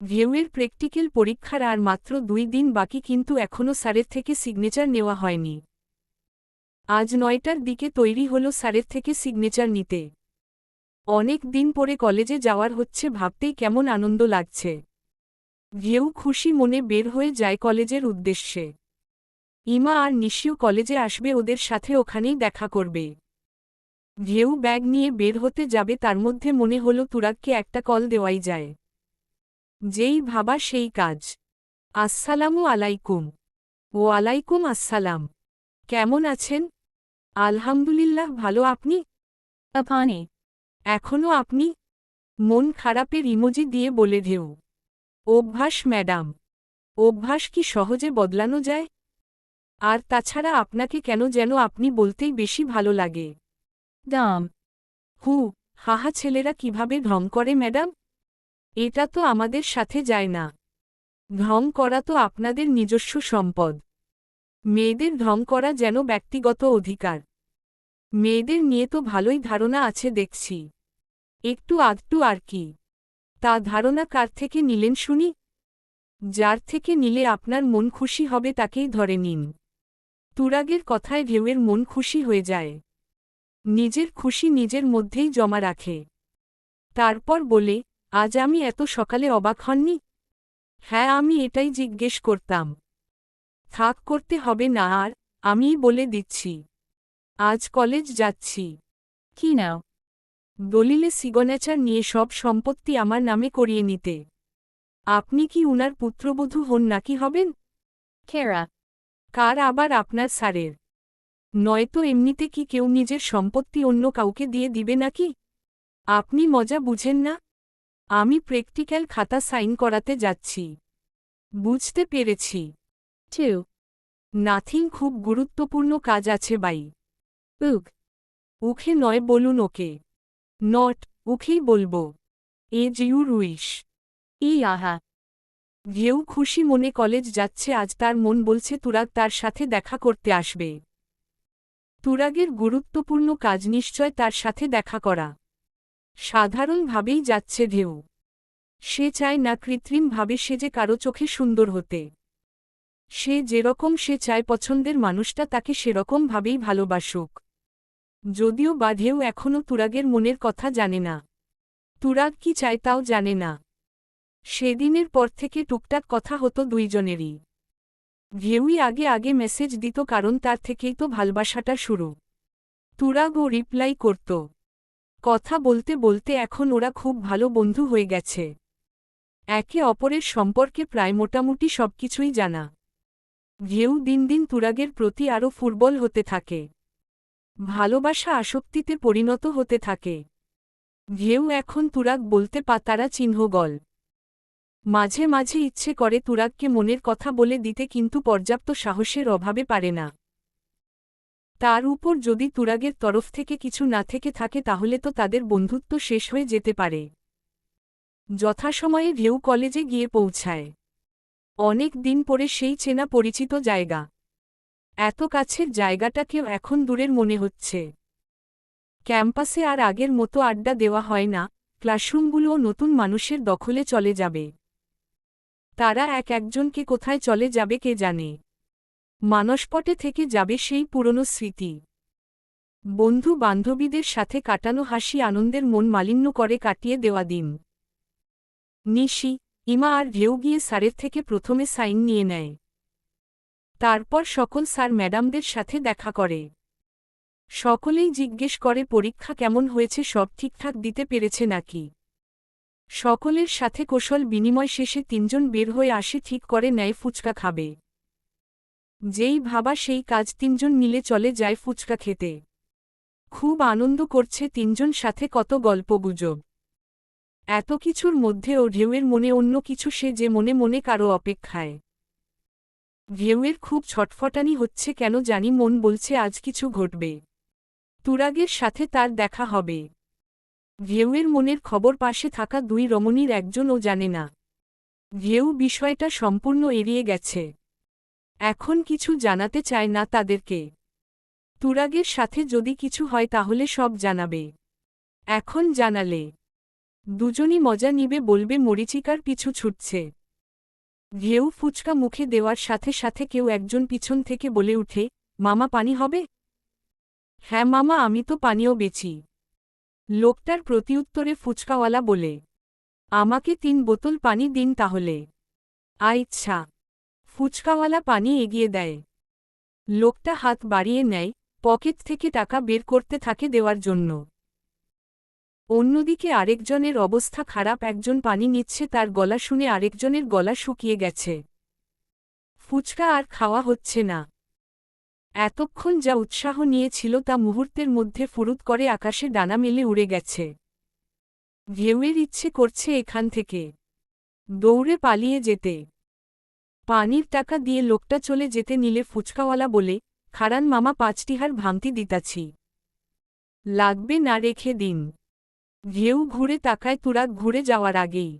ভিউয়ের প্র্যাকটিক্যাল পরীক্ষার আর মাত্র দুই দিন বাকি কিন্তু এখনও স্যারের থেকে সিগনেচার নেওয়া হয়নি। আজ নয়টার দিকে তৈরি হল স্যারের থেকে সিগনেচার নিতে। অনেক দিন পরে কলেজে যাওয়ার হচ্ছে ভাবতেই কেমন আনন্দ লাগছে। ভিউ খুশি মনে বের হয়ে যায় কলেজের উদ্দেশ্যে। ইমা আর নিশিও কলেজে আসবে ওদের সাথে ওখানেই দেখা করবে। ভিউ ব্যাগ নিয়ে বের হতে যাবে তার মধ্যে মনে হলো তুরাককে একটা কল দেওয়াই যায়। যেই ভাবা সেই কাজ। আসসালামু আলাইকুম। ও আলাইকুম আসসালাম। কেমন আছেন? আলহামদুলিল্লাহ ভালো আপনি? Apani. এখনও আপনি? মন খারাপের ইমোজি দিয়ে বলে ঢেউ। অভ্যাস ম্যাডাম। অভ্যাস কি সহজে বদলানো যায়? আর তাছাড়া আপনাকে কেন যেন আপনি বলতেই বেশি ভালো লাগে। Dom. হু হাহা ছেলেরা কীভাবে ঢং করে ম্যাডাম? এটা তো আমাদের সাথে যায় না। ঢং করা তো আপনাদের নিজস্ব সম্পদ। মেয়েদের ঢং করা যেন ব্যক্তিগত অধিকার। মেয়েদের নিয়ে তো ভালোই ধারণা আছে দেখছি। একটু আধটু আর কি। তা ধারণা কার থেকে নিলেন শুনি? যার থেকে নিলে আপনার মন খুশি হবে তাকেই ধরে নিন। তুরাগের কথায় ঢেউয়ের মন খুশি হয়ে যায়। নিজের খুশি নিজের মধ্যেই জমা রাখে। তারপর বলে আজ আমি এত সকালে অবাক হননি? হ্যাঁ আমি এটাই জিজ্ঞেস করতাম। থাক করতে হবে না আর আমিই বলে দিচ্ছি। আজ কলেজ যাচ্ছি। কি নাও? দলিলে সিগনেচার নিয়ে সব সম্পত্তি আমার নামে করিয়ে নিতে। আপনি কি উনার পুত্রবধূ হন নাকি হবেন? Kara. কার আবার আপনার স্যারের নয়তো এমনিতে কি কেউ নিজের সম্পত্তি অন্য কাউকে দিয়ে দিবে নাকি? আপনি মজা বুঝেন না। আমি প্র্যাকটিক্যাল খাতা সাইন করাতে যাচ্ছি। বুঝতে পেরেছি। 2. নাথিং খুব গুরুত্বপূর্ণ কাজ আছে বাই। Ug. উখে নয় বলুন ওকে। নট উখেই বলব। এজ রুইশ ই আহা। ঘেউ খুশি মনে কলেজ যাচ্ছে আজ তার মন বলছে তুরাগ তার সাথে দেখা করতে আসবে। তুরাগের গুরুত্বপূর্ণ কাজ নিশ্চয় তার সাথে দেখা করা। সাধারণভাবেই যাচ্ছে ঢেউ সে চায় না কৃত্রিমভাবে সে যে কারও চোখে সুন্দর হতে। সে যেরকম সে চায় পছন্দের মানুষটা তাকে সেরকমভাবেই ভালোবাসুক। যদিও বা ঢেউ এখনও তুরাগের মনের কথা জানে না। তুরাগ কি চায় তাও জানে না। সেদিনের পর থেকে টুকটাক কথা হতো দুইজনেরই। ঘেউই আগে আগে মেসেজ দিত কারণ তার থেকেই তো ভালবাসাটা শুরু। তুরাগও রিপ্লাই করত। কথা বলতে বলতে এখন ওরা খুব ভালো বন্ধু হয়ে গেছে। একে অপরের সম্পর্কে প্রায় মোটামুটি সবকিছুই জানা। ঘেউ দিন দিন তুরাগের প্রতি আরও ফুটবল হতে থাকে। ভালোবাসা আসক্তিতে পরিণত হতে থাকে। ঘেউ এখন তুরাগ বলতে পা তারা চিহ্ন গল মাঝে মাঝে ইচ্ছে করে তুরাগকে মনের কথা বলে দিতে কিন্তু পর্যাপ্ত সাহসের অভাবে পারে না। তার উপর যদি তুরাগের তরফ থেকে কিছু না থেকে থাকে তাহলে তো তাদের বন্ধুত্ব শেষ হয়ে যেতে পারে। যথাসময়ে ঢেউ কলেজে গিয়ে পৌঁছায়। অনেক দিন পরে সেই চেনা পরিচিত জায়গা। এত কাছের জায়গাটাকেও এখন দূরের মনে হচ্ছে। ক্যাম্পাসে আর আগের মতো আড্ডা দেওয়া হয় না, ক্লাসরুমগুলোও নতুন মানুষের দখলে চলে যাবে। তারা এক একজনকে কোথায় চলে যাবে কে জানে। মানসপটে থেকে যাবে সেই পুরনো স্মৃতি। বন্ধু বান্ধবীদের সাথে কাটানো হাসি আনন্দের মন মালিন্য করে কাটিয়ে দেওয়া দিন। নিশি, ইমা আর ঢেউ গিয়ে স্যারের থেকে প্রথমে সাইন নিয়ে নেয়। তারপর সকল স্যার ম্যাডামদের সাথে দেখা করে। সকলেই জিজ্ঞেস করে, পরীক্ষা কেমন হয়েছে? সব ঠিকঠাক দিতে পেরেছে নাকি? সকলের সাথে কৌশল বিনিময় শেষে তিনজন বের হয়ে আসে, ঠিক করে নেয়, ফুচকা খাবে। যেই ভাবা সেই কাজ তিনজন মিলে চলে যায় ফুচকা খেতে। খুব আনন্দ করছে তিনজন সাথে কত গল্পগুজব। এত কিছুর মধ্যেও ঢেউয়ের মনে অন্য কিছু সে যে মনে মনে কারও অপেক্ষায়। ঢেউয়ের খুব ছটফটানি হচ্ছে কেন জানি মন বলছে আজ কিছু ঘটবে। তুরাগের সাথে তার দেখা হবে। ঢেউয়ের মনের খবর পাশে থাকা দুই রমণীর একজনও জানে না। ঘেউ বিষয়টা সম্পূর্ণ এড়িয়ে গেছে। এখন কিছু জানাতে চায় না তাদেরকে। তুরাগের সাথে যদি কিছু হয় তাহলে সব জানাবে। এখন জানালে। দুজনই মজা নিবে বলবে মরিচিকার পিছু ছুটছে। ঘেউ ফুচকা মুখে দেওয়ার সাথে সাথে কেউ একজন পিছন থেকে বলে উঠে, মামা পানি হবে? হ্যাঁ মামা, আমি তো পানিও বেচি। লোকটার প্রতিউত্তরে ফুচকাওয়ালা বলে, আমাকে তিন বোতল পানি দিন তাহলে। আচ্ছা ফুচকাওয়ালা পানি এগিয়ে দেয়। লোকটা হাত বাড়িয়ে নেয়, পকেট থেকে টাকা বের করতে থাকে দেওয়ার জন্য। অন্যদিকে আরেকজনের অবস্থা খারাপ, একজন পানি নিচ্ছে, তার গলা শুনে আরেকজনের গলা শুকিয়ে গেছে। ফুচকা আর খাওয়া হচ্ছে না। এতক্ষণ যা উৎসাহ নিয়েছিল তা মুহূর্তের মধ্যে ফুরুত করে আকাশে ডানা মেলে উড়ে গেছে। ঢেউয়ের ইচ্ছে করছে এখান থেকে। দৌড়ে পালিয়ে যেতে। পানির টাকা দিয়ে লোকটা চলে যেতে নিলে ফুচকাওয়ালা বলে, খারান মামা পাঁচটিহার ভাঙতি দিতাছি। লাগবে না রেখে দিন। ঢেউ ঘুরে তাকায় তুরাগ ঘুরে যাওয়ার আগেই।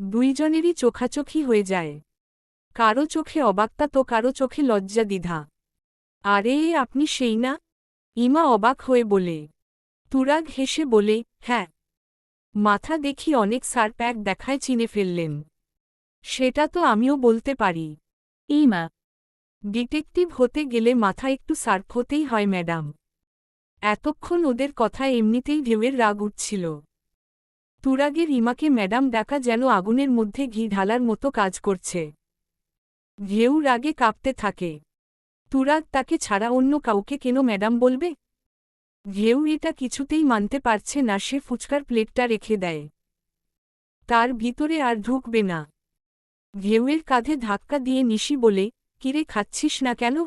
দুইজনেরই চোখাচোখি হয়ে যায়। কারও চোখে অবাক্তা তো কারও চোখে লজ্জা দ্বিধা। আরে, আপনি সেই না? ইমা অবাক হয়ে বলে। তুরাগ হেসে বলে হ্যাঁ। মাথা দেখি অনেক সার প্যাক দেখায় চিনে ফেললেন। সেটা তো আমিও বলতে পারি। ইমা। ডিটেকটিভ হতে গেলে মাথা একটু সার্ফ হতেই হয়, ম্যাডাম। এতক্ষণ ওদের কথা এমনিতেই ঢেউয়ের রাগ উঠছিল। তুরাগের ইমাকে ম্যাডাম ডাকা যেন আগুনের মধ্যে ঘি ঢালার মতো কাজ করছে। ঢেউ রাগে কাঁপতে থাকে। তুরাগ তাকে ছাড়া অন্য কাউকে কেন ম্যাডাম বলবে? ঢেউ এটা কিছুতেই মানতে পারছে না, সে ফুচকার প্লেটটা রেখে দেয়। তার ভিতরে আর ঢুকবে না। ঢেউয়ের কাঁধে ধাক্কা দিয়ে নিশি বলে, কিরে, খাচ্ছিস না কেন?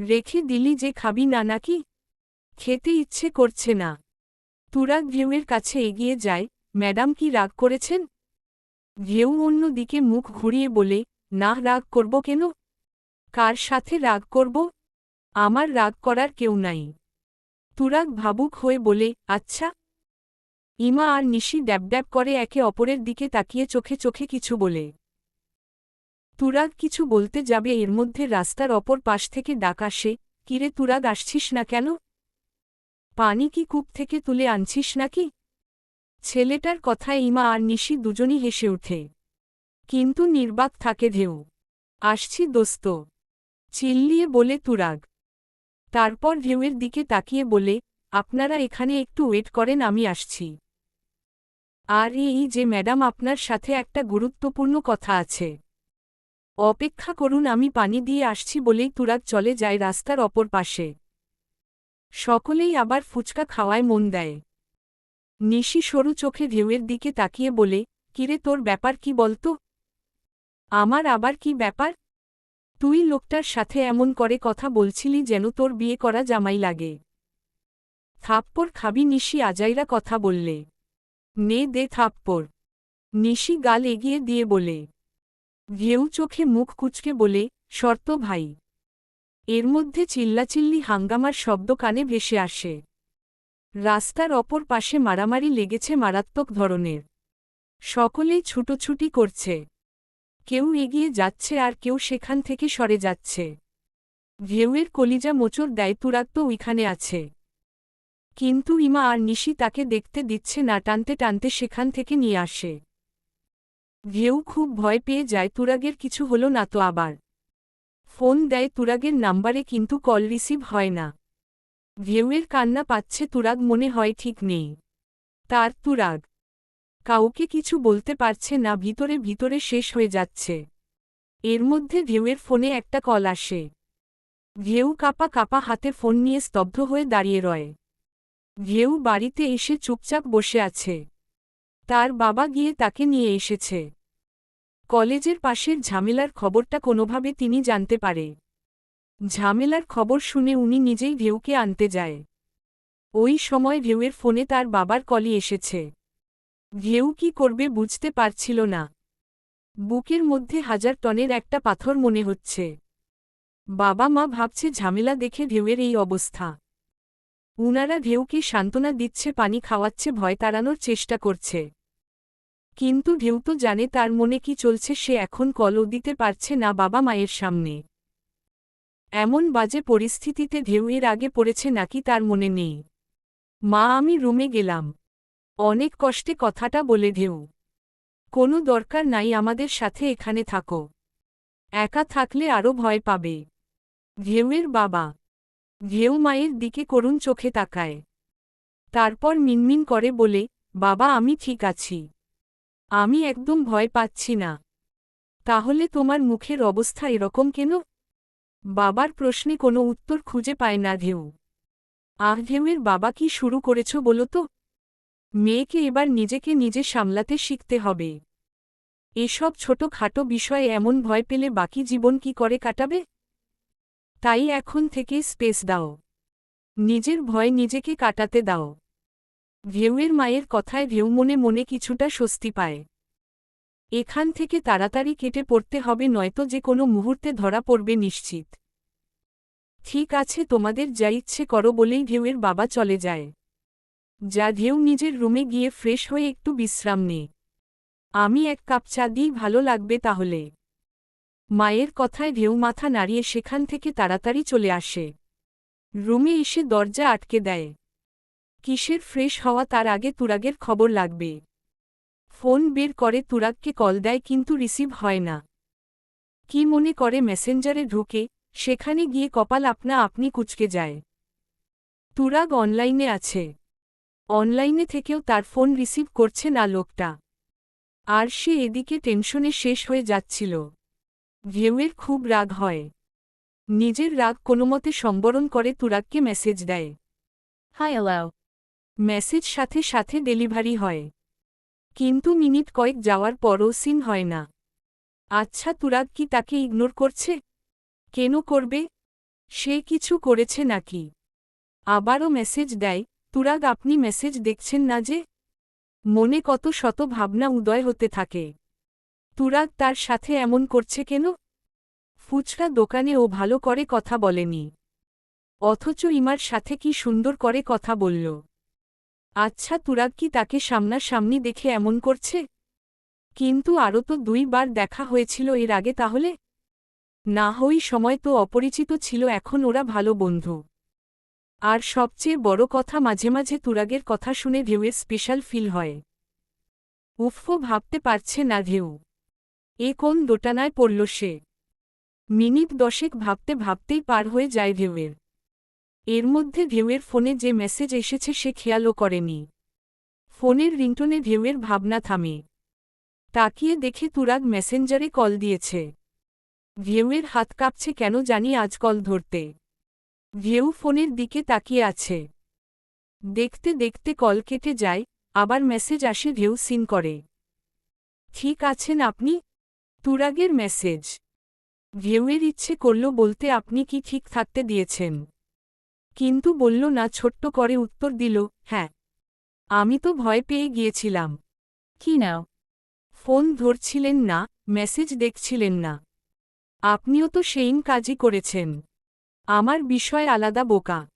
রেখে দিলি যে খাবি না নাকি? খেতে ইচ্ছে করছে না। তুরাগ ঢেউয়ের কাছে এগিয়ে যায়, ম্যাডাম কি রাগ করেছেন? ঢেউ অন্য দিকে মুখ ঘুরিয়ে বলে, না, রাগ করব কেন? কার সাথে রাগ করব? আমার রাগ করার কেউ নাই। তুরাগ ভাবুক হয়ে বলে আচ্ছা। ইমা আর নিশি ড্যাব করে একে অপরের দিকে তাকিয়ে চোখে চোখে কিছু বলে। তুরাগ কিছু বলতে যাবে, এর মধ্যে রাস্তার অপর পাশ থেকে ডাক আসে কিরে তুরাগ, আসছিস না কেন? পানি কি কূপ থেকে তুলে আনছিস নাকি? ছেলেটার কথায় ইমা আর নিশি দুজনই হেসে ওঠে। কিন্তু নির্বাক থাকে ঢেউ। আসছি দোস্ত। চিল্লিয়ে বলে তুরাগ। তারপর ঢেউয়ের দিকে তাকিয়ে বলে, আপনারা এখানে একটু ওয়েট করেন, আমি আসছি। আর এই যে ম্যাডাম, আপনার সাথে একটা গুরুত্বপূর্ণ কথা আছে। অপেক্ষা করুন, আমি পানি দিয়ে আসছি বলেই তুরাগ চলে যায় রাস্তার অপর পাশে। সকলেই আবার ফুচকা খাওয়ায় মন দেয়। নিশি সরু চোখে ঢেউয়ের দিকে তাকিয়ে বলে, কিরে তোর ব্যাপার কি বলতো? আমার আবার কি ব্যাপার? তুই লোকটার সাথে এমন করে কথা বলছিলি যেন তোর বিয়ে করা জামাই লাগে। থাপ্পর খাবি নিশি আজাইরা কথা বললে। নে দে থাপ্পড়। নিশি গাল এগিয়ে দিয়ে বলে। ঘেউ চোখে মুখ কুচকে বলে, শর্ত ভাই। এর মধ্যে চিল্লাচিল্লি হাঙ্গামার শব্দ কানে ভেসে আসে। রাস্তার অপর পাশে মারামারি লেগেছে মারাত্মক ধরনের। সকলেই ছুটোছুটি করছে। কেউ এগিয়ে যাচ্ছে আর কেউ সেখান থেকে সরে যাচ্ছে। ঘেউয়ের কলিজা মোচর দেয় ওইখানে আছে। কিন্তু ইমা আর নিশি তাকে দেখতে দিচ্ছে না, টানতে টানতে সেখান থেকে নিয়ে আসে। ঘেউ খুব ভয় পেয়ে যায়, তুরাগের কিছু হলো না তো আবার। ফোন দেয় তুরাগের নাম্বারে কিন্তু কল রিসিভ হয় না। ঘেউয়ের কান্না পাচ্ছে তুরাগ, মনে হয় ঠিক নেই। তার তুরাগ। কাউকে কিছু বলতে পারছে না, ভিতরে ভিতরে শেষ হয়ে যাচ্ছে। এর মধ্যে ঢেউয়ের ফোনে একটা কল আসে। ঘেউ কাপা কাপা হাতে ফোন নিয়ে স্তব্ধ হয়ে দাঁড়িয়ে রয়। ঘেউ বাড়িতে এসে চুপচাপ বসে আছে। তার বাবা গিয়ে তাকে নিয়ে এসেছে। কলেজের পাশের ঝামেলার খবরটা কোনোভাবে তিনি জানতে পারে। ঝামেলার খবর শুনে উনি নিজেই ঢেউকে আনতে যায়। ওই সময় ঢেউয়ের ফোনে তার বাবার কলি এসেছে। ঢেউ কি করবে বুঝতে পারছিল না। বুকের মধ্যে হাজার টনের একটা পাথর মনে হচ্ছে। বাবা মা ভাবছে ঝামেলা দেখে ঢেউয়ের এই অবস্থা। উনারা ঢেউকে সান্ত্বনা দিচ্ছে, পানি খাওয়াচ্ছে, ভয় তাড়ানোর চেষ্টা করছে। কিন্তু ঢেউ তো জানে তার মনে কি চলছে, সে এখন কলও দিতে পারছে না বাবা মায়ের সামনে। এমন বাজে পরিস্থিতিতে ঢেউ এর আগে পড়েছে নাকি তার মনে নেই। মা, আমি রুমে গেলাম। অনেক কষ্টে কথাটা বলে ঢেউ। কোনো দরকার নাই, আমাদের সাথে এখানে থাকো। একা থাকলে আরও ভয় পাবে। ঢেউয়ের বাবা। ঢেউ মায়ের দিকে করুণ চোখে তাকায়। তারপর মিনমিন করে বলে, বাবা, আমি ঠিক আছি। আমি একদম ভয় পাচ্ছি না। তাহলে তোমার মুখের অবস্থা এরকম কেন? বাবার প্রশ্নে কোনো উত্তর খুঁজে পায় না ঢেউ। আহ, ঢেউয়ের বাবা কি শুরু করেছ বলো তো? মেয়েকে এবার নিজেকে নিজে সামলাতে শিখতে হবে। এসব ছোটখাটো বিষয়ে এমন ভয় পেলে বাকি জীবন কি করে কাটাবে? তাই এখন থেকে স্পেস দাও। নিজের ভয় নিজেকে কাটাতে দাও। ঢেউয়ের মায়ের কথায় ঢেউ মনে মনে কিছুটা স্বস্তি পায়। এখান থেকে তাড়াতাড়ি কেটে পড়তে হবে, নয়তো যে কোনো মুহূর্তে ধরা পড়বে নিশ্চিত। ঠিক আছে, তোমাদের যা ইচ্ছে করো বলেই ঢেউয়ের বাবা চলে যায়। যা ঢেউ নিজের রুমে গিয়ে ফ্রেশ হয়ে একটু বিশ্রাম নে। আমি এক কাপ চা দিই, ভালো লাগবে তাহলে। মায়ের কথায় ঢেউ মাথা নাড়িয়ে সেখান থেকে তাড়াতাড়ি চলে আসে। রুমে এসে দরজা আটকে দেয়। কিসের ফ্রেশ হওয়া তার আগে তুরাগের খবর লাগবে। ফোন বের করে তুরাগকে কল দেয় কিন্তু রিসিভ হয় না। কি মনে করে মেসেঞ্জারে ঢুকে, সেখানে গিয়ে কপাল আপনা আপনি কুচকে যায়। তুরাগ অনলাইনে আছে। অনলাইনে থেকেও তার ফোন রিসিভ করছে না লোকটা। আর সে এদিকে টেনশনে শেষ হয়ে যাচ্ছিল। ঢেউয়ের খুব রাগ হয়। নিজের রাগ কোনোমতে সম্বরণ করে তুরাগকে মেসেজ দেয়। Hi, hello. মেসেজ সাথে সাথে ডেলিভারি হয়। কিন্তু মিনিট কয়েক যাওয়ার পরও সিন হয় না। আচ্ছা তুরাগ কি তাকে ইগনোর করছে? কেন করবে? সে কিছু করেছে নাকি? আবারও মেসেজ দেয় তুরাগ আপনি মেসেজ দেখছেন না যে? মনে কত শত ভাবনা উদয় হতে থাকে। তুরাগ তার সাথে এমন করছে কেন? ফুচকা দোকানে ও ভালো করে কথা বলেনি। অথচ ইমার সাথে কি সুন্দর করে কথা বলল। আচ্ছা তুরাগ কি তাকে সামনাসামনি দেখে এমন করছে? কিন্তু আরও তো দুইবার দেখা হয়েছিল এর আগে তাহলে? না হই, সময় তো অপরিচিত ছিল, এখন ওরা ভালো বন্ধু। আর সবচেয়ে বড় কথা, মাঝে মাঝে তুরাগের কথা শুনে ঢেউয়ের স্পেশাল ফিল হয়। উফো ভাবতে পারছে না ঢেউ। এ কোন দোটানায় পড়ল সে? মিনিট দশেক ভাবতে ভাবতেই পার হয়ে যায় ঢেউয়ের। এর মধ্যে ঢেউয়ের ফোনে যে মেসেজ এসেছে সে খেয়ালও করেনি। ফোনের রিংটোনে ঢেউয়ের ভাবনা থামে। তাকিয়ে দেখে তুরাগ মেসেঞ্জারে কল দিয়েছে। ঢেউয়ের হাত কাঁপছে কেন জানি আজ কল ধরতে। ঢেউ ফোনের দিকে তাকিয়ে আছে। দেখতে দেখতে কল কেটে যায়, আবার মেসেজ আসে ঢেউ সিন করে। ঠিক আছেন আপনি? তুরাগের মেসেজ। ঢেউয়ের ইচ্ছে করল বলতে আপনি কি ঠিক থাকতে দিয়েছেন। কিন্তু বলল না ছোট্ট করে উত্তর দিল হ্যাঁ আমি তো ভয় পেয়ে গিয়েছিলাম। কি নাও? ফোন ধরছিলেন না মেসেজ দেখছিলেন না। আপনিও তো সেইম কাজই করেছেন। আমার বিষয় আলাদা বোকা।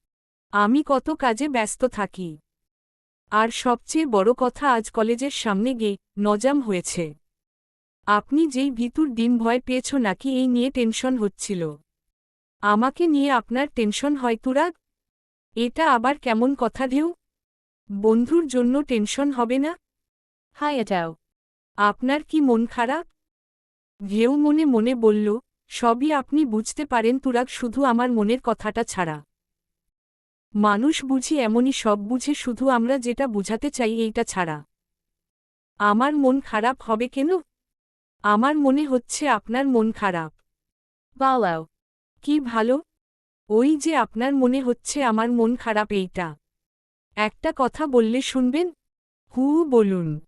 আমি কত কাজে ব্যস্ত থাকি। আর সবচেয়ে বড় কথা আজ কলেজের সামনে গিয়ে নজাম হয়েছে। আপনি যেই ভিতুর দিন ভয় পেয়েছ নাকি এই নিয়ে টেনশন হচ্ছিল। আমাকে নিয়ে আপনার টেনশন হয় তুরাগ? এটা আবার কেমন কথা ঢেউ? বন্ধুর জন্য টেনশন হবে না? হায় এটাও আপনার কি মন খারাপ? ঢেউ মনে মনে বলল, সবই আপনি বুঝতে পারেন তুরাগ শুধু আমার মনের কথাটা ছাড়া। মানুষ বুঝি এমনই সব বুঝে শুধু আমরা যেটা বুঝাতে চাই এইটা ছাড়া। আমার মন খারাপ হবে কেন? আমার মনে হচ্ছে আপনার মন খারাপ। Valo. কি ভালো। ওই যে আপনার মনে হচ্ছে আমার মন খারাপ এইটা। একটা কথা বললে শুনবেন? হু বলুন।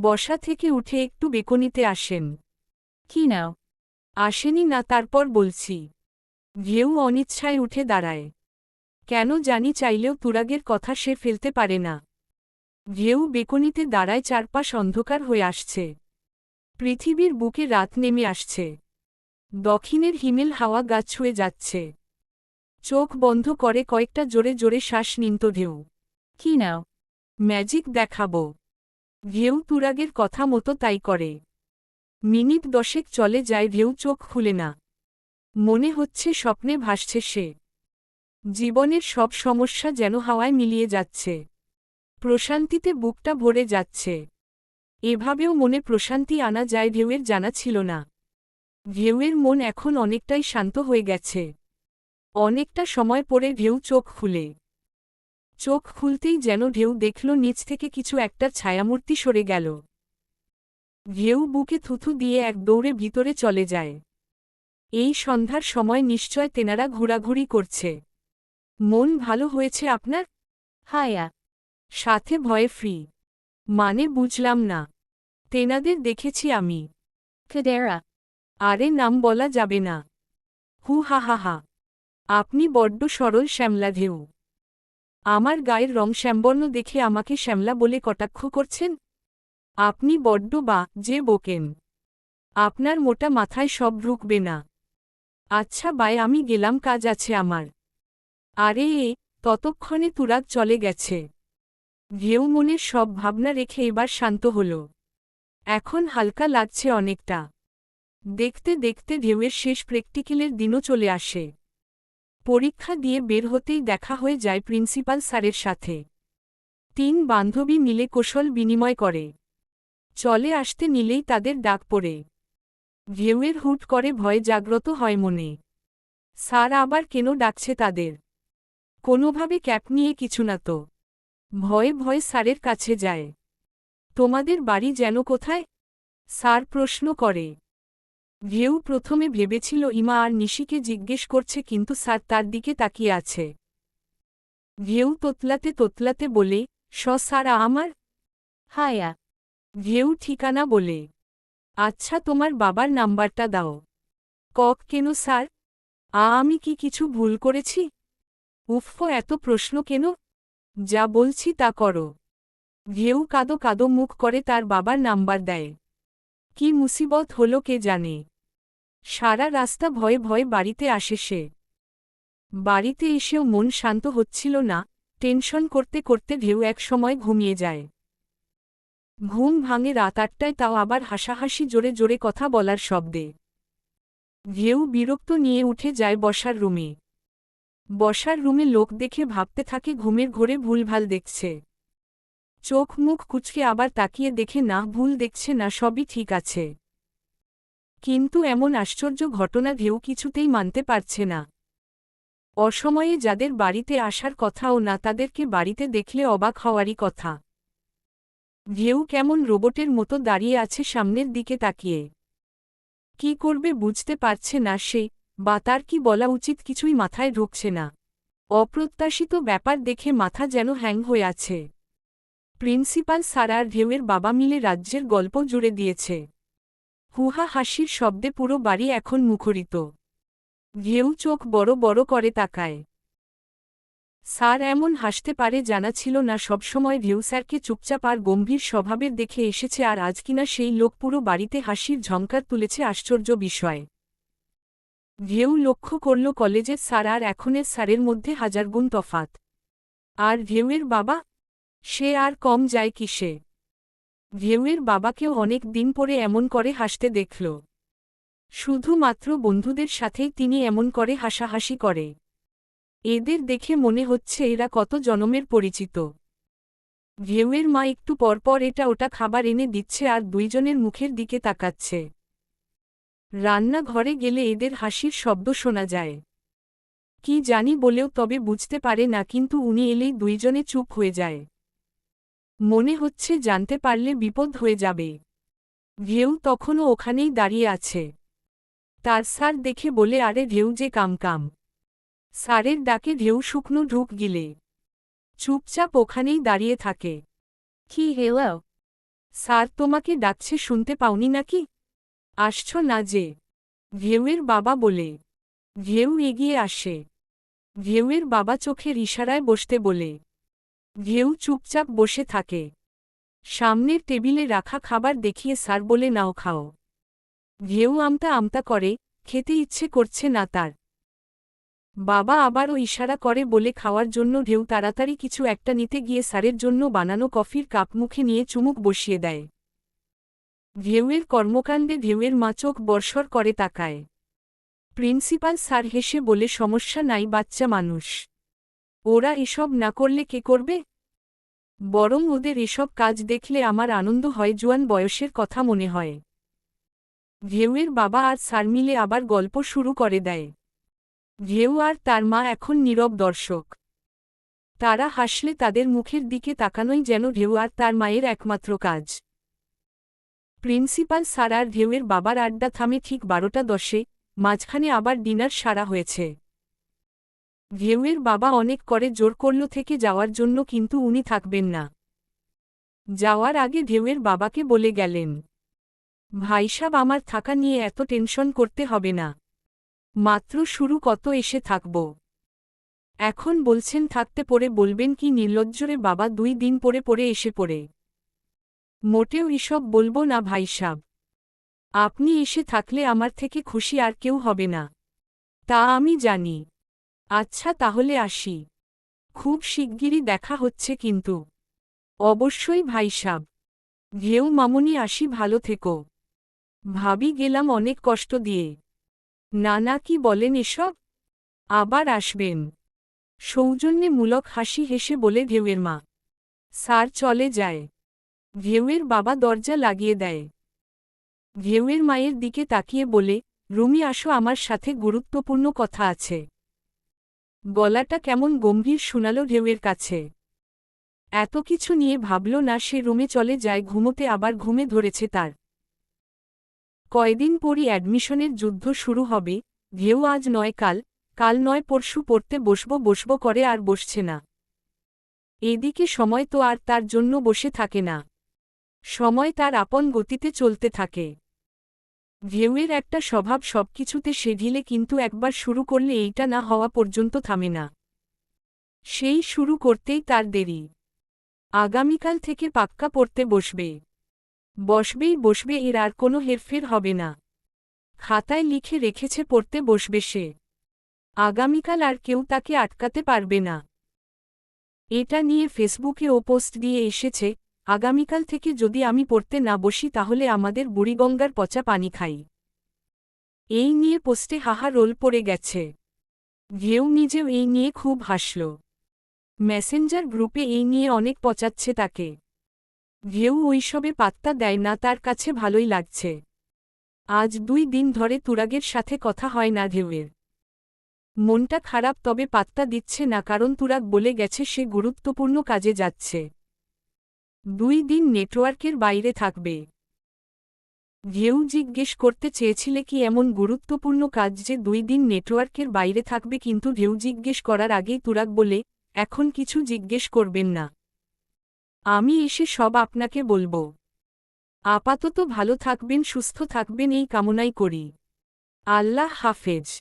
বসা থেকে উঠে একটু বেকনিতে আসেন। কি নাও? আসেনি না তারপর বলছি। ঢেউ অনিচ্ছায় উঠে দাঁড়ায়। কেন জানি চাইলেও তুরাগের কথা সে ফেলতে পারে না। ঢেউ বেকনিতে দাঁড়ায় চারপাশ অন্ধকার হয়ে আসছে। পৃথিবীর বুকে রাত নেমে আসছে। দক্ষিণের হিমেল হাওয়া গাছ ছুঁয়ে যাচ্ছে। চোখ বন্ধ করে কয়েকটা জোরে জোরে শ্বাস নিন্ত ঢেউ। কি নাও? ম্যাজিক দেখাবো। ঢেউ তুরাগের কথা মতো তাই করে। মিনিট দশেক চলে যায় ঢেউ চোখ খুলে না। মনে হচ্ছে স্বপ্নে ভাসছে সে। জীবনের সব সমস্যা যেন হাওয়ায় মিলিয়ে যাচ্ছে। প্রশান্তিতে বুকটা ভরে যাচ্ছে। এভাবেও মনে প্রশান্তি আনা যায় ঢেউয়ের জানা ছিল না। ঢেউয়ের মন এখন অনেকটাই শান্ত হয়ে গেছে। অনেকটা সময় পরে ঢেউ চোখ খুলে। চোখ খুলতেই যেন ঢেউ দেখল নিচ থেকে কিছু একটা ছায়ামূর্তি সরে গেল। ঢেউ বুকে থুথু দিয়ে এক দৌড়ে ভিতরে চলে যায়। এই সন্ধ্যার সময় নিশ্চয় তেনারা ঘোরাঘুরি করছে। মন ভালো হয়েছে আপনার? হায়া। সাথে ভয়ে ফ্রি। মানে বুঝলাম না। তেনাদের দেখেছি আমি. আরে নাম বলা যাবে না। হু হা হা হা। আপনি বড্ড সরল শ্যামলা ঢেউ। আমার গায়ের রং শ্যামবর্ণ দেখে আমাকে শ্যামলা বলে কটাক্ষ করছেন? আপনি বড্ড বা, যে বোকেন। আপনার মোটা মাথায় সব ঢুকবে না। আচ্ছা বাই, আমি গেলাম, কাজ আছে আমার। আরে এ, ততক্ষণে তুরাগ চলে গেছে। ঢেউ মনের সব ভাবনা রেখে এবার শান্ত হল। এখন হালকা লাগছে অনেকটা। দেখতে দেখতে ঢেউয়ের শেষ প্র্যাকটিক্যালের দিনও চলে আসে। পরীক্ষা দিয়ে বের হতেই দেখা হয়ে যায় প্রিন্সিপাল স্যারের সাথে। তিন বান্ধবী মিলে কৌশল বিনিময় করে। চলে আসতে নিলেই তাদের ডাক পড়ে। ঢেউয়ের হুট করে ভয় জাগ্রত হয় মনে। স্যার আবার কেন ডাকছে তাদের? কোনোভাবে ক্যাপ নিয়ে কিছু না তো। ভয়ে ভয়ে স্যারের কাছে যায়। তোমাদের বাড়ি যেন কোথায়? স্যার প্রশ্ন করে। ঢেউ প্রথমে ভেবেছিল ইমা আর নিশিকে জিজ্ঞেস করছে কিন্তু স্যার তার দিকে তাকিয়ে আছে। ঢেউ তোতলাতে তোতলাতে বলে স স্যার, আমার? Hiya. ঢেউ ঠিকানা বলে আচ্ছা তোমার বাবার নাম্বারটা দাও। কক কেন স্যার? আ, আমি কি কিছু ভুল করেছি? উফ এত প্রশ্ন কেন? যা বলছি তা করো। ঢেউ কাদো কাদো মুখ করে তার বাবার নাম্বার দেয়। কি মুসিবত হলো কে জানে? সারা রাস্তা ভয়ে ভয়ে বাড়িতে আসে সে। বাড়িতে এসেও মন শান্ত হচ্ছিল না, টেনশন করতে করতে ঢেউ এক সময় ঘুমিয়ে যায়। ঘুম ভাঙে রাত আটটায় তাও আবার হাসাহাসি জোরে জোরে কথা বলার শব্দে। ঢেউ বিরক্ত নিয়ে উঠে যায় বসার রুমে। বসার রুমে লোক দেখে ভাবতে থাকে ঘুমের ঘোরে ভুলভাল দেখছে। চোখ মুখ কুচকে আবার তাকিয়ে দেখে, না, ভুল দেখছে না, সবই ঠিক আছে। কিন্তু এমন আশ্চর্য ঘটনা ঢেউ কিছুতেই মানতে পারছে না। অসময়ে যাদের বাড়িতে আসার কথাও না, তাদেরকে বাড়িতে দেখলে অবাক হওয়ারই কথা। ঢেউ কেমন রোবটের মতো দাঁড়িয়ে আছে সামনের দিকে তাকিয়ে। কি করবে বুঝতে পারছে না সে, বা তার কি বলা উচিত কিছুই মাথায় ঢুকছে না। অপ্রত্যাশিত ব্যাপার দেখে মাথা যেন হ্যাং হয়ে আছে। প্রিন্সিপাল সারার ঢেউয়ের বাবা মিলে রাজ্যের গল্প জুড়ে দিয়েছে। হুহা হাসির শব্দে পুরো বাড়ি এখন মুখরিত। ঢেউ চোখ বড় বড় করে তাকায়। স্যার এমন হাসতে পারে জানা ছিল না সবসময় ঢেউ স্যারকে চুপচাপ আর গম্ভীর স্বভাবের দেখে এসেছে আর আজ কিনা সেই লোক পুরো বাড়িতে হাসির ঝঙ্কার তুলেছে আশ্চর্য বিষয়। ঢেউ লক্ষ্য করল কলেজের স্যার আর এখনের স্যারের মধ্যে হাজারগুণ তফাত আর ঢেউয়ের বাবা? সে আর কম যায় কিসে? ঢেউয়ের বাবাকেও অনেক দিন পরে এমন করে হাসতে দেখল। শুধুমাত্র বন্ধুদের সাথেই তিনি এমন করে হাসাহাসি করে। এদের দেখে মনে হচ্ছে এরা কত জনমের পরিচিত। ঢেউয়ের মা একটু পরপর এটা ওটা খাবার এনে দিচ্ছে আর দুইজনের মুখের দিকে তাকাচ্ছে। রান্নাঘরে গেলে এদের হাসির শব্দ শোনা যায়। কি জানি বলেও তবে বুঝতে পারে না কিন্তু উনি এলেই দুইজনে চুপ হয়ে যায়। মনে হচ্ছে জানতে পারলে বিপদ হয়ে যাবে। ঢেউ তখনও ওখানেই দাঁড়িয়ে আছে। তার স্যার দেখে বলে, আরে ঢেউ যে কাম কাম। স্যারের ডাকে ঢেউ শুকনো ঢুক গিলে। চুপচাপ ওখানেই দাঁড়িয়ে থাকে। Ki hello. স্যার তোমাকে ডাকছে, শুনতে পাওনি নাকি? আসছ না যে। ঢেউয়ের বাবা বলে। ঢেউ এগিয়ে আসে। ঢেউয়ের বাবা চোখের ইশারায় বসতে বলে। ঢেউ চুপচাপ বসে থাকে। সামনের টেবিলে রাখা খাবার দেখিয়ে স্যার বলে, নাও খাও। ঢেউ আমতা আমতা করে, খেতে ইচ্ছে করছে না তার। বাবা আবারও ইশারা করে বলে, খাওয়ার জন্য ঢেউ তাড়াতাড়ি কিছু একটা নিতে গিয়ে স্যারের জন্য বানানো কফির কাপ মুখে নিয়ে চুমুক বসিয়ে দেয়। ঢেউয়ের কর্মকাণ্ডে ঢেউয়ের মা চোখ বর্ষর করে তাকায়। প্রিন্সিপাল স্যার হেসে বলে, সমস্যা নাই, বাচ্চা মানুষ। ওরা এসব না করলে কে করবে? বরং ওদের এসব কাজ দেখলে আমার আনন্দ হয় জোয়ান বয়সের কথা মনে হয়। ঘেউয়ের বাবা আর স্যার মিলে আবার গল্প শুরু করে দেয়। ঘেউ আর তার মা এখন নীরব দর্শক। তারা হাসলে তাদের মুখের দিকে তাকানোই যেন ঢেউ আর তার মায়ের একমাত্র কাজ। প্রিন্সিপাল স্যার আর ঢেউয়ের বাবার আড্ডা থামে ঠিক বারোটা দশে, মাঝখানে আবার ডিনার সারা হয়েছে। ঘেউয়ের বাবা অনেক করে জোর করল থেকে যাওয়ার জন্য কিন্তু উনি থাকবেন না। যাওয়ার আগে ঢেউয়ের বাবাকে বলে গেলেন ভাইসাব আমার থাকা নিয়ে এত টেনশন করতে হবে না। মাত্র শুরু কত এসে থাকব। এখন বলছেন থাকতে পরে বলবেন কি নির্লজ্জরে বাবা দুই দিন পরে পরে এসে পড়ে। মোটেও এসব বলব না ভাইসাব আপনি এসে থাকলে আমার থেকে খুশি আর কেউ হবে না। তা আমি জানি। আচ্ছা তাহলে আসি। খুব শিগগিরই দেখা হচ্ছে কিন্তু। অবশ্যই ভাইসাব ঘেউ মামুনি আসি, ভালো থেকো। ভাবি গেলাম অনেক কষ্ট দিয়ে। নানা কি বলেন এসব? আবার আসবেন। সৌজন্যমূলক হাসি হেসে বলে ঢেউয়ের মা, স্যার চলে যায়। ঘেউয়ের বাবা দরজা লাগিয়ে দেয়। ঘেউয়ের মায়ের দিকে তাকিয়ে বলে, রুমি আসো, আমার সাথে গুরুত্বপূর্ণ কথা আছে। গলাটা কেমন গম্ভীর শোনাল ঢেউয়ের কাছে। এত কিছু নিয়ে ভাবল না, সে রুমে চলে যায়, ঘুমোতে আবার ঘুমে ধরেছে তার। কয়দিন পরই অ্যাডমিশনের যুদ্ধ শুরু হবে, ঢেউ আজ নয় কাল কাল নয় পরশু পড়তে বসব বসব করে আর বসছে না। এদিকে সময় তো আর তার জন্য বসে থাকে না। সময় তার আপন গতিতে চলতে থাকে। ঢেউয়ের একটা স্বভাব সবকিছুতে সে ঢিলে কিন্তু একবার শুরু করলে এইটা না হওয়া পর্যন্ত থামে না। সেই শুরু করতেই তার দেরি। আগামীকাল থেকে পাক্কা পড়তে বসবে। বসবেই বসবে এর আর কোনো হেরফের হবে না। খাতায় লিখে রেখেছে পড়তে বসবে সে। আগামীকাল আর কেউ তাকে আটকাতে পারবে না। এটা নিয়ে ফেসবুকে ও পোস্ট দিয়ে এসেছে আগামীকাল থেকে যদি আমি পড়তে না বসি তাহলে আমাদের বুড়িগঙ্গার পচা পানি খাই। এই নিয়ে পোস্টে হাহা রোল পড়ে গেছে। ঘেউ নিজেও এই নিয়ে খুব হাসল। মেসেঞ্জার গ্রুপে এই নিয়ে অনেক পচাচ্ছে তাকে। ঘেউ ওইসবে পাত্তা দেয় না, তার কাছে ভালোই লাগছে। আজ দুই দিন ধরে তুরাগের সাথে কথা হয় না ঘেউয়ের। মনটা খারাপ তবে পাত্তা দিচ্ছে না, কারণ তুরাগ বলে গেছে সে গুরুত্বপূর্ণ কাজে যাচ্ছে। দুই দিন নেটওয়ার্কের বাইরে থাকবে। ঘেউ জিজ্ঞেস করতে চেয়েছিলে কি এমন গুরুত্বপূর্ণ কাজ যে দুই দিন নেটওয়ার্কের বাইরে থাকবে কিন্তু ঢেউ জিজ্ঞেস করার আগেই তুরাগ বলে, এখন কিছু জিজ্ঞেস করবেন না। আমি এসে সব আপনাকে বলব। আপাতত ভালো থাকবেন, সুস্থ থাকবেন, এই কামনাই করি। আল্লাহ হাফেজ।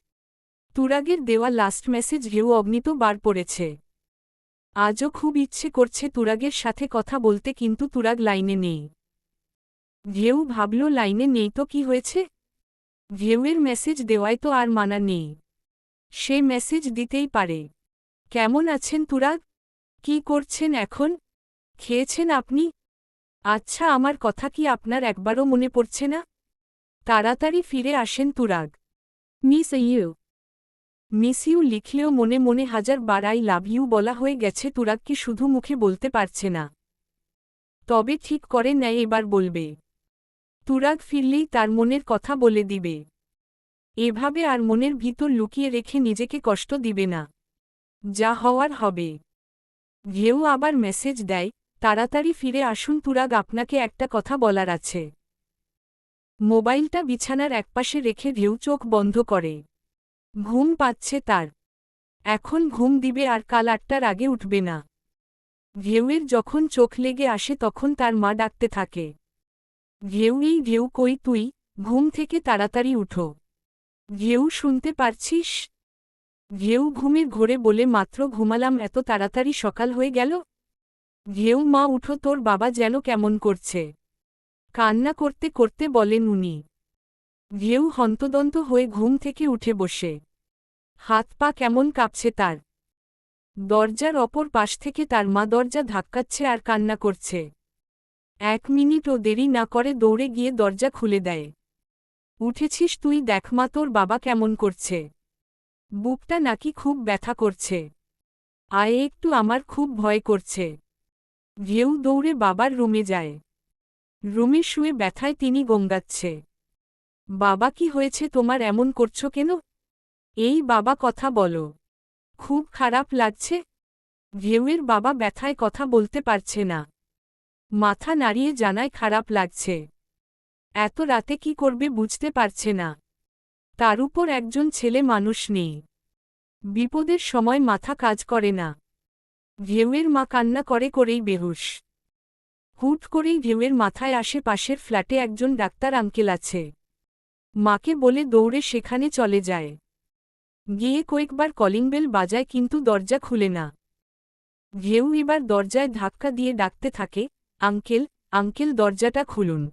তুরাগের দেওয়া লাস্ট মেসেজ ঘেউ অগ্নিত বার পড়েছে। আজও খুব ইচ্ছে করছে তুরাগের সাথে কথা বলতে, কিন্তু তুরাগ লাইনে নেই। ঘেউ ভাবল, লাইনে নেই তো কি হয়েছে? ঘেউয়ের মেসেজ দেওয়ায় তো আর মানা নেই। সে মেসেজ দিতেই পারে। কেমন আছেন তুরাগ? কি করছেন এখন? খেয়েছেন আপনি? আচ্ছা আমার কথা কি আপনার একবারও মনে পড়ছে না? তাড়াতাড়ি ফিরে আসেন Turag. Miss you. Miss you লিখলেও মনে মনে হাজার বার আই লাভ ইউ বলা হয়ে গেছে তুরাগকে শুধু মুখে বলতে পারছে না। তবে ঠিক করে নেয় এবার বলবে। তুরাগ ফিরলেই তার মনের কথা বলে দিবে। এভাবে আর মনের ভিতর লুকিয়ে রেখে নিজেকে কষ্ট দিবে না। যা হওয়ার হবে। ঘেউ আবার মেসেজ দেয়, তাড়াতাড়ি ফিরে আসুন তুরাগ, আপনাকে একটা কথা বলার আছে। মোবাইলটা বিছানার একপাশে রেখে ঢেউ চোখ বন্ধ করে। ঘুম পাচ্ছে তার। এখন ঘুম দিবে আর কাল আটটার আগে উঠবে না। ঘেউয়ের যখন চোখ লেগে আসে তখন তার মা ডাকতে থাকে। ঘেউ, এই ঘেউ কই তুই? ঘুম থেকে তাড়াতাড়ি উঠো। ঘেউ, শুনতে পারছিস? ঘেউ ঘুমের ঘোরে বলে, মাত্র ঘুমালাম, এত তাড়াতাড়ি সকাল হয়ে গেল? ঘেউ, মা, উঠো, তোর বাবা যেন কেমন করছে। কান্না করতে করতে বলেন উনি। ঘেউ হন্তদন্ত হয়ে ঘুম থেকে উঠে বসে। হাত পা কেমন কাঁপছে তার। দরজার অপর পাশ থেকে তার মা দরজা ধাক্কাচ্ছে আর কান্না করছে। এক মিনিটও দেরি না করে দৌড়ে গিয়ে দরজা খুলে দেয়। উঠেছিস তুই দেখ মা, তোর বাবা কেমন করছে। বুকটা নাকি খুব ব্যথা করছে। আয়, একটু আমার খুব ভয় করছে। ঢেউ দৌড়ে বাবার রুমে যায়। রুমে শুয়ে ব্যথায় তিনি গঙ্গাচ্ছে। বাবা কি হয়েছে তোমার এমন করছ কেন? এই বাবা কথা বলো। খুব খারাপ লাগছে। ঢেউয়ের বাবা ব্যথায় কথা বলতে পারছে না। মাথা নাড়িয়ে জানায় খারাপ লাগছে। এত রাতে কি করবে বুঝতে পারছে না। তার উপর একজন ছেলে মানুষ নেই। বিপদের সময় মাথা কাজ করে না। ঢেউয়ের মা কান্না করে করেই বেহুশ। হুট করেই ঢেউয়ের মাথায় আশেপাশের ফ্ল্যাটে একজন ডাক্তার আঙ্কেল আছে। মাকে বলে দৌড়ে সেখানে চলে যায়। গিয়ে কয়েকবার কলিং বেল বাজায় কিন্তু দরজা খুলে না। ঘেউ এবার দরজায় ধাক্কা দিয়ে ডাকতে থাকে আঙ্কেল আঙ্কেল দরজাটা খুলুন।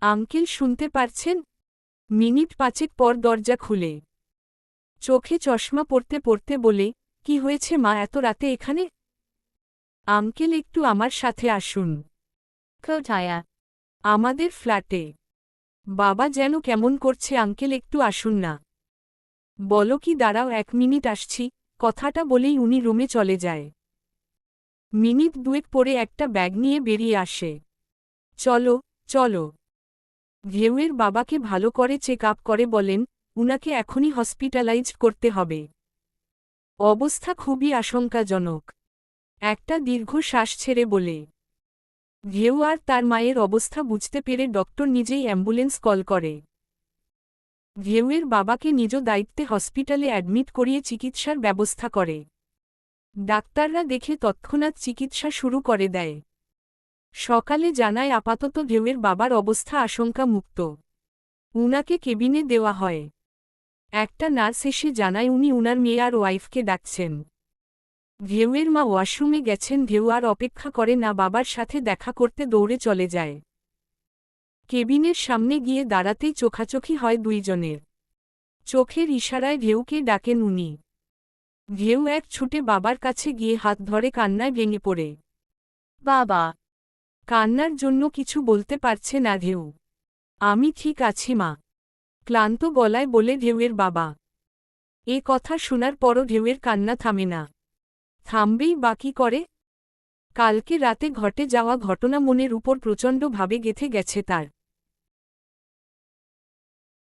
আঙ্কেল শুনতে পারছেন? মিনিট পাঁচেক পর দরজা খুলে। চোখে চশমা পড়তে পড়তে বলে কি হয়েছে মা এত রাতে এখানে? আঙ্কেল একটু আমার সাথে আসুন. আমাদের ফ্ল্যাটে। বাবা যেন কেমন করছে আঙ্কেল একটু আসুন না। বলো কি, দাঁড়াও এক মিনিট আসছি, কথাটা বলেই উনি রুমে চলে যায়। মিনিট দুয়েক পরে একটা ব্যাগ নিয়ে বেরিয়ে আসে। চলো চলো। ঘেউয়ের বাবাকে ভালো করে চেক আপ করে বলেন, উনাকে এখনই হসপিটালাইজ করতে হবে। অবস্থা খুবই আশঙ্কাজনক। একটা দীর্ঘ শ্বাস ছেড়ে বলে ঢেউ আর তার মায়ের অবস্থা বুঝতে পেরে ডক্টর নিজেই অ্যাম্বুলেন্স কল করে। ঢেউয়ের বাবাকে নিজ দায়িত্বে হসপিটালে অ্যাডমিট করিয়ে চিকিৎসার ব্যবস্থা করে। ডাক্তাররা দেখে তৎক্ষণাৎ চিকিৎসা শুরু করে দেয়। সকালে জানায় আপাতত ঢেউয়ের বাবার অবস্থা আশঙ্কা মুক্ত উনাকে কেবিনে দেওয়া হয়। একটা নার্স এসে জানায় উনি উনার মেয়ে আর ওয়াইফকে ডাকছেন। ঢেউয়ের মা ওয়াশরুমে গেছেন ঢেউ আর অপেক্ষা করে না, বাবার সাথে দেখা করতে দৌড়ে চলে যায়। কেবিনের সামনে গিয়ে দাঁড়াতেই চোখাচোখি হয় দুইজনের। চোখের ইশারায় ঢেউকে ডাকেন উনি। ঢেউ এক ছুটে বাবার কাছে গিয়ে হাত ধরে কান্নায় ভেঙে পড়ে। বাবা, কান্নার জন্য কিছু বলতে পারছে না ঢেউ আমি ঠিক আছি মা। ক্লান্ত গলায় বলে ঢেউয়ের বাবা। এ কথা শোনার পরও ঢেউয়ের কান্না থামে না। থামবেই বাকি করে? কালকে রাতে ঘটে যাওয়া ঘটনা মনের উপর প্রচণ্ডভাবে গেথে গেছে তার।